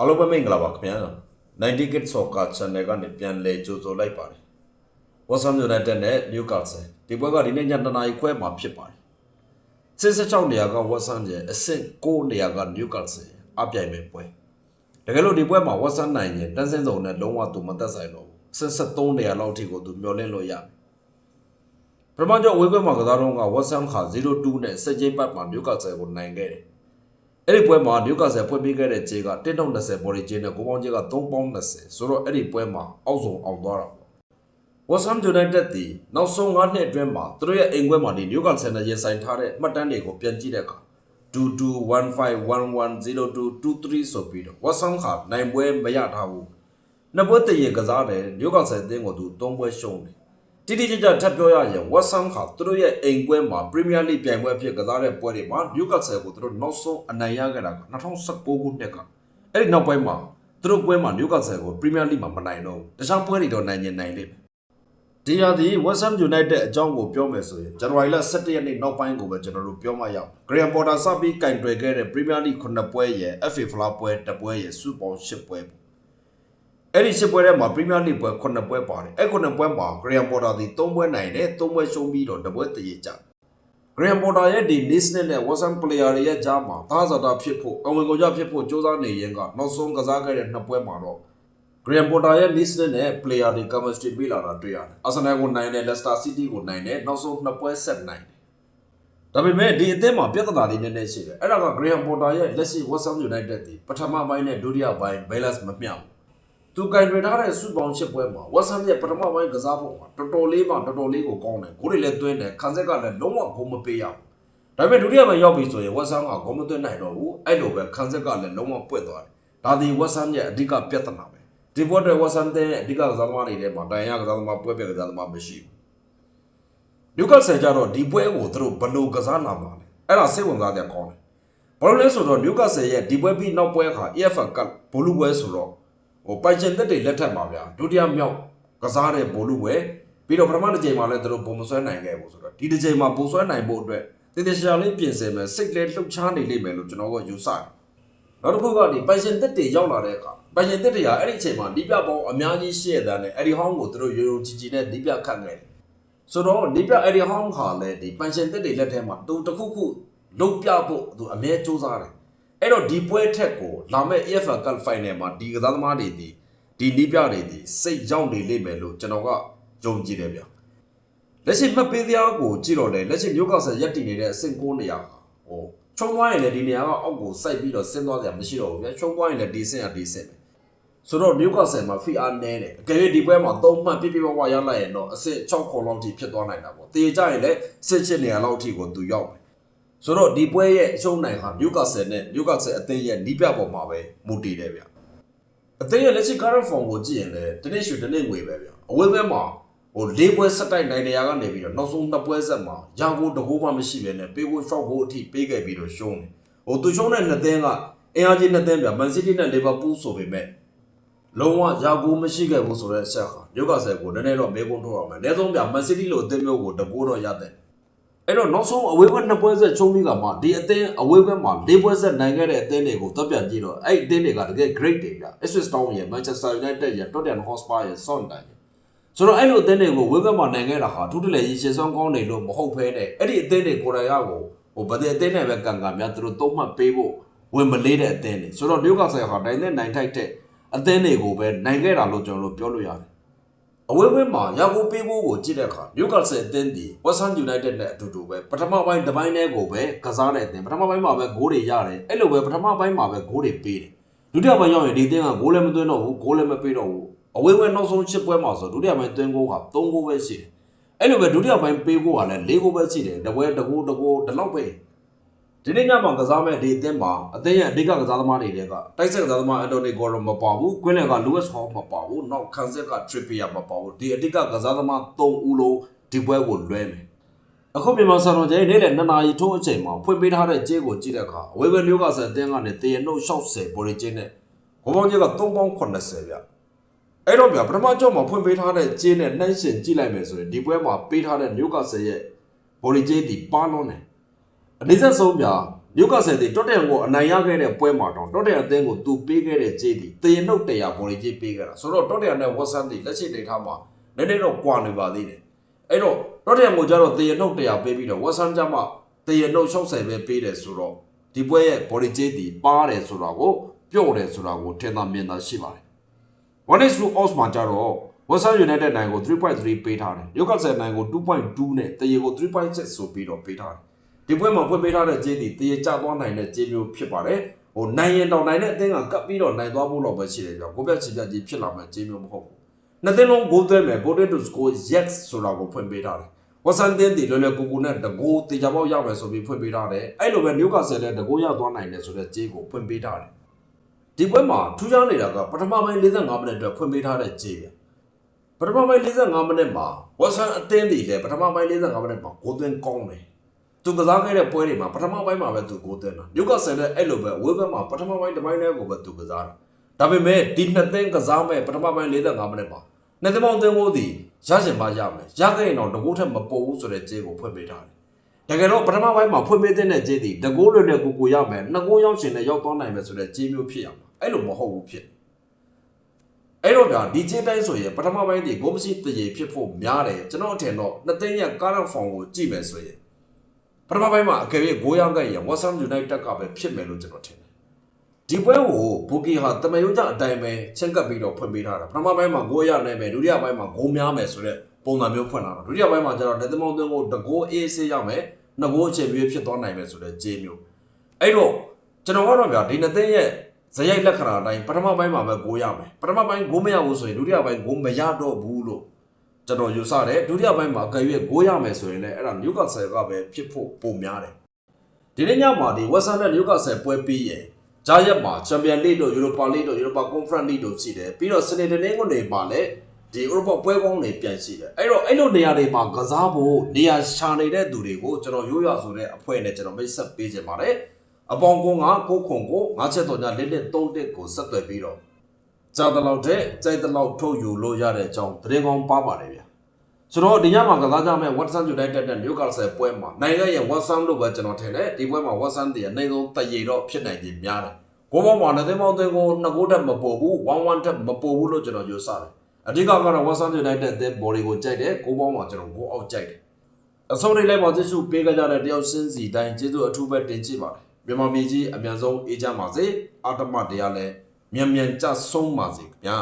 အားလုံးပဲမင်္ဂလာပါခင်ဗျာ90 Kid Soccer Channel ကနေပြန်လည်ကြိုဆိုလိုက်ပါတယ် West Ham United နဲ့ Newcastle ဒီပွဲကဒီနေ့ည2နာရီခွဲမှာဖြစ်ပါတယ်66နေရာက West Ham ရဲ့အဆင့်9နေရာက Newcastle အပြိုင်မဲ့ပွဲတကယ်လို့ဒီပွဲမှာ West Ham နိုင်ရင်တန်းစင်းစုံနဲ့လုံးဝသူမသက်ဆိုင်တော့ဘူးအဆင့်73နေရာလောက်ထိကိုသူမျောလင့်လို့ရတယ်ပထမကျော်ဝေးကွဲမှာကစားတော့က West Ham ခါ0-2နဲ့စက်ကြီးပတ်မှာ Newcastle ကိုနိုင်ခဲ့တယ် အဲ့ဒီပွဲမှာ Newcastle ဖွင့်ပေးခဲ့တဲ့ခြေက1.20ဘော်ဒီခြေနဲ့ကိုပေါင်းခြေက3.20ဆိုတော့အဲ့ဒီပွဲမှာအောက်ဆုံးအောင်သွားတာပေါ့ West Ham United ဒီနောက်ဆုံး9နှစ်အတွင်းမှာသူတို့ရဲ့အိမ်ခွဲမှာဒီ Newcastle နဲ့ရင်ဆိုင်ထားတဲ့မှတ်တမ်းတွေကိုပြန်ကြည့်တဲ့အခါ2215110223ဆိုပြီးတော့ West Ham ကနိုင်ပွဲမရထားဘူးနှစ်ပွဲတည်ရကစားတယ် Newcastle အသင်းကိုသူ3ပွဲရှုံးတယ် တိတိကျကျထပ်ပြောရရင် West Ham ကသူတို့ရဲ့အိမ်ခွဲမှာ Premier League ပြိုင်ပွဲအဖြစ်ကစားတဲ့ပွဲတွေမှာ Newcastle ကိုသူတို့နောက်ဆုံးအနိုင်ရခဲ့တာက2019ခုနှစ်ကအဲ့ဒီနောက်ပိုင်းမှာသူတို့ပွဲမှာ Newcastle ကို Premier League မှာမနိုင်တော့ဘူးတခြားပွဲတွေတော့နိုင်ရင်နိုင်လိမ့်မယ်ဒီရာဒီ West Ham United အကြောင်းကိုပြောမယ်ဆိုရင်ဇန်နဝါရီလ17ရက်နေ့နောက်ပိုင်းကိုပဲကျွန်တော်တို့ပြောမှရအောင် Graham Potter စပြီးကင်တွယ်ခဲ့တဲ့ Premier League 9ပွဲရယ် FA Flower ပွဲတစ်ပွဲရယ်စုပေါင်း10ပွဲပေါ့ အဲ့ဒီ10ပွဲထဲမှာ Premier League ပွဲ9ပွဲပါတယ်အဲ့9ပွဲမှာ Graham Potter ဒီ3ပွဲနိုင်တယ်3ပွဲရှုံးပြီးတော့တစ်ပွဲတည်ရကြ Graham Potter ရဲ့ဒီ National နဲ့ West Ham player တွေရဲ့ကြားမှာသားစားတာဖြစ်ဖို့အဝင်ကိုကြဖြစ်ဖို့စ조사နေရင်ကနောက်ဆုံးကစားခဲ့တဲ့နှစ်ပွဲမှာတော့ Graham Potter ရဲ့ list နဲ့ player တွေ chemistry ပေးလာတာတွေ့ရတယ်။ Arsenal ကိုနိုင်တယ် Leicester City ကိုနိုင်တယ်နောက်ဆုံးနှစ်ပွဲဆက်နိုင်တယ်။ဒါပေမဲ့ဒီအသင်းမှာပြဿနာလေးနည်းနည်းရှိတယ်။အဲ့ဒါက Graham Potter ရဲ့လက်ရှိ West Ham United ဒီပထမပိုင်းနဲ့ဒုတိယပိုင်း balance မမျှဘူး။ သူကင်တွင်ထားတဲ့စုပေါင်းရှစ်ပွဲမှာ West Ham ရဲ့ပထမပိုင်းကစားပုံမှာတော်တော်လေးမှတော်တော်လေးကိုကောင်းတယ်။ဂိုးတွေလည်းသွင်းတယ်ခံဆက်ကလည်းလုံးဝဂိုးမပေးရဘူး။ဒါပေမဲ့ဒုတိယပိုင်းရောက်ပြီဆိုရင် West Ham ကဂိုးမသွင်းနိုင်တော့ဘူး။အဲ့လိုပဲခံဆက်ကလည်းလုံးဝပွက်သွားတယ်။ဒါဒီ West Ham ရဲ့အဓိကပြဿနာပဲ။ဒီဘောတဲ့ဝဆန်တဲ့အဓိကကစားသမားတွေထဲမှာတိုင်ရကစားသမားပွဲပြကစားသမားမရှိဘူး။နျူကတ်ဆယ်ကြတော့ဒီပွဲကိုသူတို့ဘယ်လိုကစားလာမှာလဲ။အဲ့ဒါစိတ်ဝင်စားကြကောင်းတယ်။ဘာလို့လဲဆိုတော့နျူကတ်ဆယ်ရဲ့ဒီပွဲပြီးနောက်ပွဲခါ EFL ကဘိုလူပွဲဆိုတော့ ဟိုပိုင်ချင်သက်တွေလက်ထက်မှာဗျာဒုတိယမြောက်ကစားတဲ့ဘိုလူပွဲပြီးတော့ပထမတစ်ချိန်မှာလည်းသူတို့ပုံမဆွဲနိုင်ခဲ့ဘူးဆိုတော့ဒီတစ်ချိန်မှာပုံဆွဲနိုင်ဖို့အတွက်တင်းတင်းရှာလေးပြင်ဆင်မယ်စိတ်လေးလှုပ်ရှားနေလိမ့်မယ်လို့ကျွန်တော်ကယူဆတယ်။နောက်တစ်ခုကဒီပိုင်ရှင်တက်တွေရောက်လာတဲ့အခါပိုင်ရှင်တက်တွေကအဲ့ဒီအချိန်မှာဒီပြပေါင်းအများကြီးရှိရတဲ့နဲ့အဲ့ဒီဟောင်းကိုသူတို့ရိုးရိုးကြည်ကြည်နဲ့ဒီပြခတ်ခဲ့တယ်ဆိုတော့ဒီပြအဲ့ဒီဟောင်းခါလဲဒီပိုင်ရှင်တက်တွေလက်ထဲမှာသူတစ်ခုခုလုံးပြဖို့သူအမြဲစူးစမ်းတယ် အဲ့တော့ဒီပွဲထက်ကိုလာမဲ့ EFL Cup Final မှာဒီကစားသမားတွေဒီဒီနီးပြတွေဒီစိတ်ရောက်နေလိမ့်မယ်လို့ကျွန်တော်ကယုံကြည်တယ်ဗျလက်ရှိမှတ်ပေးတရားကိုကြည့်တော့လေလက်ရှိမျိုးကောက်ဆက်ရက်တည်နေတဲ့အဆင့်9နေရာဟာဟိုချုံသွားရင်လည်းဒီနေရာကအောက်ကိုစိုက်ပြီးတော့ဆင်းသွားကြမရှိတော့ဘူးဗျာချုံသွားရင်လည်းဒီဆင်းရဒီဆင်းပဲဆိုတော့နျူကာဆယ်မှာဖီအားနဲတယ်အကယ်၍ဒီပွဲမှာ၃မှတ်ပြပြဝဝရလိုက်ရင်တော့အဆင့်6ခုလောက်ထိဖြစ်သွားနိုင်တာပေါ့တေကြရင်လည်းစစ်ချစ်နေရာလောက်ထိကိုသူရောက်မယ် ဆိုတော့ဒီပွဲရဲ့အရှုံးနိုင်ဟာနျူကာဆယ်နဲ့နျူကာဆယ်အသင်းရဲ့နီးပြပေါ်မှာပဲမူတည်တယ်ဗျာအသင်းရဲ့လက်ရှိ current form ကိုကြည့်ရင်လည်းတနေ့ရွှေတနေ့ငွေပဲဗျာအဝေးဘက်မှာဟို၄ပွဲဆက်တိုက်နိုင်နေရကနေပြီးတော့နောက်ဆုံးနှစ်ပွဲဆက်မှာရာကိုတကိုးမှမရှိဘဲနဲ့ပေးဖို့ရှော့ဖို့အထိပေးခဲ့ပြီးတော့ရှုံးတယ်။ဟိုသူရှုံးတဲ့နှစ်သင်းကအင်အားကြီးနှစ်သင်းပြမန်စီးတီးနဲ့လီဗာပူးဆိုပေမဲ့လုံးဝရာကိုမရှိခဲ့ဘူးဆိုတဲ့အချက်ဟာညိုကာဆယ်ကိုနည်းနည်းတော့မေးခွန်းထုတ်ရမယ်။အနည်းဆုံးပြမန်စီးတီးလိုအသင်းမျိုးကိုတကိုးတော့ရတဲ့။ အဲ့တော့နောက်ဆုံးအဝေးဘက်နှစ်ပွဲဆက်ချုံးပြီးကမှဒီအသင်းအဝေးဘက်မှာ၄ပွဲဆက်နိုင်ခဲ့တဲ့အသင်းတွေကိုတပ်ပြန်ကြည့်တော့အဲ့ဒီအသင်းတွေကတကယ် great တွေဗျ။ Ipswich Town ရဲ့ Manchester United ရဲ့ Tottenham Hotspur ရဲ့ Southampton ရဲ့ဆိုတော့အဲ့လိုအသင်းတွေကိုဝေဘက်မှာနိုင်ခဲ့တာဟာထူးတလဲရေရှည်ဆောင်ကောင်းနေလို့မဟုတ်ဖဲနဲ့အဲ့ဒီအသင်းတွေကိုယ်တိုင်ရကိုဟိုဗတဲ့အသင်းနဲ့ပဲကံကံများသူတို့သုံးမှတ်ပေးဖို့ဝင်မလေးတဲ့အသင်းတွေဆိုတော့မြို့ကဆယ်ဟာတိုင်းနဲ့နိုင်ထိုက်တဲ့အသင်းတွေကိုပဲနိုင်ခဲ့တာလို့ကျွန်တော်တို့ပြောလို့ရတယ် အဝေးဝဲမှာရကိုပေးဖို့ကိုကြည့်တဲ့အခါမြို့ကဆယ်အသင်းဒီ West Ham United နဲ့အတူတူပဲပထမပိုင်းတစ်ပိုင်းတည်းကိုပဲကစားတဲ့အသင်းပထမပိုင်းမှာပဲဂိုးတွေရတယ်အဲ့လိုပဲပထမပိုင်းမှာပဲဂိုးတွေပေးတယ်ဒုတိယပိုင်းရောက်ရင်ဒီအသင်းကဂိုးလည်းမသွင်းတော့ဘူးဂိုးလည်းမပေးတော့ဘူးအဝေးဝဲနောက်ဆုံးချစ်ပွဲမှာဆိုဒုတိယပိုင်းသွင်းကိုက3ဂိုးပဲရှိတယ်။အဲ့လိုပဲဒုတိယပိုင်းပေးကိုကလည်း4ဂိုးပဲရှိတယ်။တပွဲတကိုးတကိုးဒီလောက်ပဲ။ ဒီနေ့ညမှာကစားမဲ့ဒီအသင်းမှာအသင်းရဲ့အဓိကကစားသမားတွေကတိုက်ဆက်ကစားသမားအန်တိုနီဂိုရောမပါဘူး။ကွင်းလယ်ကလူးဝက်စ်ဟောမပါဘူး။နောက်ခန်ဆက်ကထရစ်ပီယာမပါဘူး။ဒီအဓိကကစားသမား3ဦးလုံးဒီပွဲကိုလွဲမယ်။အခုမြန်မာစံတော်ချိန်နေ့လယ်2နာရီထိုးအချိန်မှာဖွင့်ပေးထားတဲ့ကြေးကိုကြည့်တဲ့အခါအဝေးဘက်မျိုးကဆက်အသင်းကနေတရနှုတ်60ဘော်ရီချင်းနဲ့ဘုံပေါင်းကြီးက3.80ဗျ။အဲ့တော့ဗျာပထမကြော့မှာဖွင့်ပေးထားတဲ့ကျင်းနဲ့နှိုင်းရှင်ကြည့်လိုက်မယ်ဆိုရင်ဒီပွဲမှာပေးထားတဲ့နျူကာဆယ်ရဲ့ဘော်လီကျင်းဒီပါလွန်းတယ် အနည်းဆက်ဆုံးဗျာနျူကာဆယ်ဒီတော့တန်ကိုအနိုင်ရခဲ့တဲ့ပွဲမှာတော့တော့တန်အသင်းကိုသူပေးခဲ့တဲ့ကြေးဒီတရင်နှုတ်100ဘော်လီကြေးပေးခဲ့တာဆိုတော့တော့တန်နဲ့ဝက်ဆန်ဒီလက်ရှိနေထားမှာနည်းနည်းတော့ကွာနေပါသေးတယ်အဲ့တော့တော့တန်ကိုကျတော့တရင်နှုတ်100ပေးပြီးတော့ဝက်ဆန်ကျမှတရင်နှုတ်60ပဲပေးတယ်ဆိုတော့ဒီပွဲရဲ့ဘော်လီကြေးဒီပါတယ်ဆိုတာကိုပြော့တယ်ဆိုတာကိုထင်သာမြင်သာရှိပါတယ် one is to odds မှာကြတော့ Western United နိုင်ကို3.3ပေးထားတယ်။ Newcastle နိုင်ကို2.2နဲ့တရေကို3.6ဆိုပြီးတော့ပေးထားတယ်။ ဒီပွဲမှာဖွင့်ပေးထားတဲ့ကြေးဒီတရေကျသွားနိုင်တဲ့ကြေးမျိုးဖြစ်ပါတယ်။ဟိုနိုင်ရင်တော့နိုင်တဲ့အသင်းကကပ်ပြီးတော့နိုင်သွားဖို့တော့ပဲရှိတယ်ကြောကိုပြချီပြကြီးဖြစ်လာမှကြေးမျိုးမဟုတ်ဘူး။နှစ်သင်းလုံးဂိုးသွဲမယ် Golden to score yes ဆိုတာကိုဖွင့်ပေးထားတယ်။ Western တင်းဒီလွယ်လွယ်ကူကူနဲ့တကိုးတေချာပေါက်ရမယ်ဆိုပြီးဖွင့်ပေးထားတယ်။အဲ့လိုပဲ Newcastle လည်းတကိုးရသွားနိုင်တယ်ဆိုတဲ့ကြေးကိုဖွင့်ပေးထားတယ်။ဒီပွဲမှာထူးခြားနေတာကပထမပိုင်း45မိနစ်အတွက်ဖွင့်ပေးထားတဲ့ကြေးဗျ။ပထမပိုင်း45မိနစ်မှာဝက်ဆန်အသင်းတွေလည်းပထမပိုင်း45မိနစ်မှာဂိုးသွင်းကောင်းတယ်။ သူကစားခဲ့တဲ့ပွဲတွေမှာပထမပိုင်းမှာပဲသူဂိုးသွင်းတာ။နျူကာဆယ်လည်းအဲ့လိုပဲဝေးဘက်မှာပထမပိုင်းတစ်ပိုင်းလေးကိုပဲသူကစားတာ။ဒါပေမဲ့ဒီနှစ်သင်းကစားမဲ့ပထမပိုင်း45မိနစ်မှာနှစ်သင်းပေါင်းအသင်းကိုဒီရချင်မှရမယ်။ရခဲ့ရင်တော့တကူထက်မပိုဘူးဆိုတဲ့ကြေးကိုဖွင့်ပေးထားတယ်။တကယ်တော့ပထမပိုင်းမှာဖွင့်ပေးတဲ့ကြေးဒီတကူလွယ်လွယ်ကူကူရမယ်။နှစ်ကူရောက်ရှင်နဲ့ရောက်သွားနိုင်မယ်ဆိုတဲ့ကြေးမျိုးဖြစ်ရမှာ။အဲ့လိုမဟုတ်ဘူးဖြစ်တယ်အဲ့တော့ဗျာဒီချင်းတိုင်းဆိုရင်ပထမပိုင်းဒီဂိုးမရှိတရေဖြစ်ဖို့များတယ်ကျွန်တော်အထင်တော့နှစ်သိန်းရဲ့ကားရောက်ဖောင်ကိုကြည့်မယ်ဆိုရင် ပထမပိုင်းမှာအကယ်၍ဂိုးရောက်ခဲ့ရင် Western United ကပဲဖြစ်မယ်လို့ကျွန်တော်ထင်တယ်ဒီပွဲကိုဘူကီဟာတမယုံကြအတိုင်းပဲချင်းကပ်ပြီးတော့ဖွင့်ပေးထားတာပထမပိုင်းမှာဂိုးရနိုင်မယ်ဒုတိယပိုင်းမှာဂိုးများမယ်ဆိုတဲ့ပုံစံမျိုးဖွင့်လာတာဒုတိယပိုင်းမှာကျတော့လက်သမောင်းသွင်းကိုတကိုးအေးဆေးရမယ်နှစ်ဂိုးအချိန်ပြည့်ဖြစ်သွားနိုင်မယ်ဆိုတဲ့ဂျေးမျိုးအဲ့တော့ကျွန်တော်ကတော့ဗျာဒီနှစ်သိန်းရဲ့ဇယိုက်လက္ခဏာအတိုင်းပထမပိုင်းမှာပဲဂိုးရမယ်ပထမပိုင်းဂိုးမရဘူးဆိုရင်ဒုတိယပိုင်းဂိုးမရတော့ဘူးလို့ ကျွန်တော်ယူဆတယ်ဒုတိယပိုင်းမှာအကယ်၍ဂိုးရမယ်ဆိုရင်လည်းအဲ့ဒါနျူကာဆယ်ကပဲဖြစ်ဖို့ပုံများတယ်ဒီနေ့ညမှာဒီဝက်ဆန်နဲ့နျူကာဆယ်ပွဲပြီးရင်ဂျာရက်မှာချန်ပီယံလိတို့ယူရိုပါလိတို့ယူရိုပါကွန်ဖရင့်လိတို့ရှိတယ်ပြီးတော့စနေတနေ့ကနေမှာလည်းဒီဥရောပပွဲကောင်းတွေပြန်ရှိတယ်အဲ့တော့အဲ့လိုနေရာတွေမှာကစားဖို့နေရာရှာနေတဲ့သူတွေကိုကျွန်တော်ရိုးရဆိုတဲ့အဖွဲ့နဲ့ကျွန်တော်မိတ်ဆက်ပေးခြင်းပါတယ်အပေါင်းကုန်းကကိုခွန်ကိုငါချက်တော်ညလက်လက်သုံးတက်ကိုဆက်သွယ်ပြီးတော့ ကြာတလောက်တဲ့ကြိုက်တလောက်ထုတ်ယူလို့ရတဲ့အကြောင်းသတင်းကောင်းပါပါတယ်ဗျာဆိုတော့ဒီညမှာကစားကြမဲ့ Watson United နဲ့ Newcastle ပွဲမှာနိုင်ငံရဲ့ Watson လို့ပဲကျွန်တော်ထင်တယ်ဒီပွဲမှာ Watson တည်းအနိုင်ဆုံးတရေတော့ဖြစ်နိုင်ခြင်းများတယ်ကိုဘောမှာနှစ်သိန်းပေါင်းသိန်းကိုနှစ်ကိုတက်မပို့ဘူး1-1တက်မပို့ဘူးလို့ကျွန်တော်ယူဆတယ်အဓိကကတော့ Watson United တဲ့ဘော်လီကိုကြိုက်တယ်ကိုဘောမှာကျွန်တော်ကိုအောက်ကြိုက်တယ်အဆုံးထိလိုက်ပါကျေးဇူးပေးကြတဲ့တယောက်စင်းစီတိုင်းကျေးဇူးအထူးပဲတင်ချပါတယ်မြန်မာပြည်ကြီးအမြန်ဆုံးအေးချမ်းပါစေအာတမတရားလည်း မြန်မြန်ကြဆုံးပါစေခင်ဗျာ